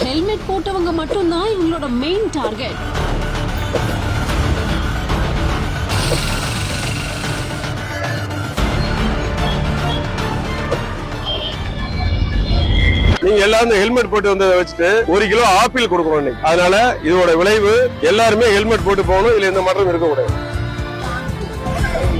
Helmet போட்டவங்க மட்டும்தான் இவங்களோட மெயின் டார்கெட் நீங்க எல்லாரும் ஹெல்மெட் போட்டு வந்ததை வச்சுட்டு ஒரு கிலோ ஆப்பிள் கொடுக்கணும் அதனால இதோட விளைவு எல்லாருமே ஹெல்மெட் போட்டு போகணும் இதுல எந்த மாற்றம் இருக்கக்கூடாது.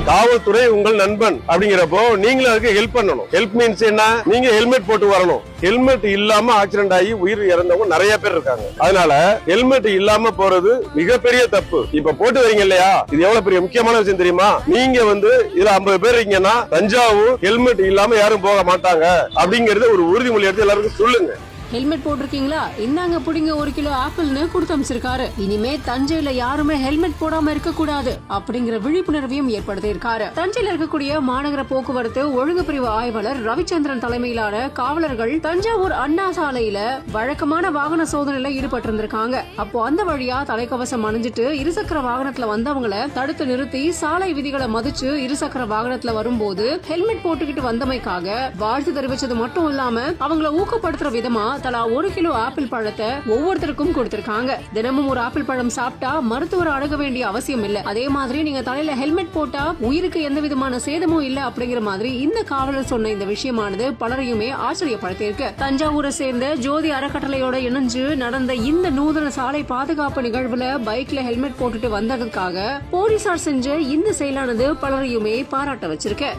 காவல்துறை உங்கள் நண்பன் அப்படிங்கிறப்போ நீங்களும் அதுக்கு ஹெல்ப் பண்ணணும். ஹெல்ப் மீன்ஸ் என்ன? நீங்க ஹெல்மெட் போட்டு வரணும். ஹெல்மெட் இல்லாம ஆக்சிடென்ட் ஆகி உயிர் இறந்தவங்க நிறைய பேர் இருக்காங்க. அதனால ஹெல்மெட் இல்லாம போறது மிகப்பெரிய தப்பு. இப்ப போட்டு வரீங்க இல்லையா? இது எவ்வளவு பெரிய முக்கியமான விஷயம் தெரியுமா? நீங்க வந்து இதுல ஐம்பது பேர் இருக்கீங்கன்னா தஞ்சாவூர் ஹெல்மெட் இல்லாம யாரும் போக மாட்டாங்க அப்படிங்கறத ஒரு உறுதிமொழி எடுத்து எல்லாருக்கும் சொல்லுங்க. ஹெல்மெட் போட்டிருக்கீங்களா? இந்தாங்க புடிங்க ஒரு கிலோ ஆப்பிள்னு கொடுத்து அமைச்சிருக்காரு. இனிமே தஞ்சையில யாருமே ஹெல்மெட் போடாம இருக்க கூடாது அப்படிங்கிற விழிப்புணர்வையும் ஏற்படுத்தி இருக்காரு. தஞ்சையில இருக்கக்கூடிய மாநகர போக்குவரத்து ஒழுங்கு பிரிவு ஆய்வாளர் ரவிச்சந்திரன் தலைமையிலான காவலர்கள் தஞ்சாவூர் அண்ணா சாலையில வழக்கமான வாகன சோதனையில ஈடுபட்டு இருந்திருக்காங்க அப்போ அந்த வழியா தலைக்கவசம் அணிஞ்சிட்டு இருசக்கர வாகனத்துல வந்தவங்கள தடுத்து நிறுத்தி சாலை விதிகளை மதிச்சு இருசக்கர வாகனத்துல வரும்போது ஹெல்மெட் போட்டுக்கிட்டு வந்தமைக்காக வாழ்த்து தெரிவிச்சது மட்டும் இல்லாம அவங்களை ஊக்கப்படுத்துற விதமா தலா ஒரு கிலோ ஆப்பிள் பழத்தை ஒவ்வொருத்தருக்கும் கொடுத்திருக்காங்க. தினமும் ஒரு ஆப்பிள் பழம் சாப்பிட்டா மருத்துவர் அணுக வேண்டிய அவசியம் இல்ல. அதே மாதிரி நீங்க தலையில ஹெல்மெட் போட்டா உயிருக்கு எந்த விதமான சேதமும் இல்ல அப்படிங்கிற மாதிரி இந்த காவலர் சொன்ன இந்த விஷயமானது பலரையுமே ஆச்சரியப்படுத்தியிருக்கு. தஞ்சாவூரை சேர்ந்த ஜோதி அறக்கட்டளையோட இணைஞ்சு நடந்த இந்த நூதன சாலை பாதுகாப்பு நிகழ்வுல பைக்ல ஹெல்மெட் போட்டுட்டு வந்ததுக்காக போலீசார் செஞ்ச இந்த செயலானது பலரையுமே பாராட்ட வச்சிருக்கு.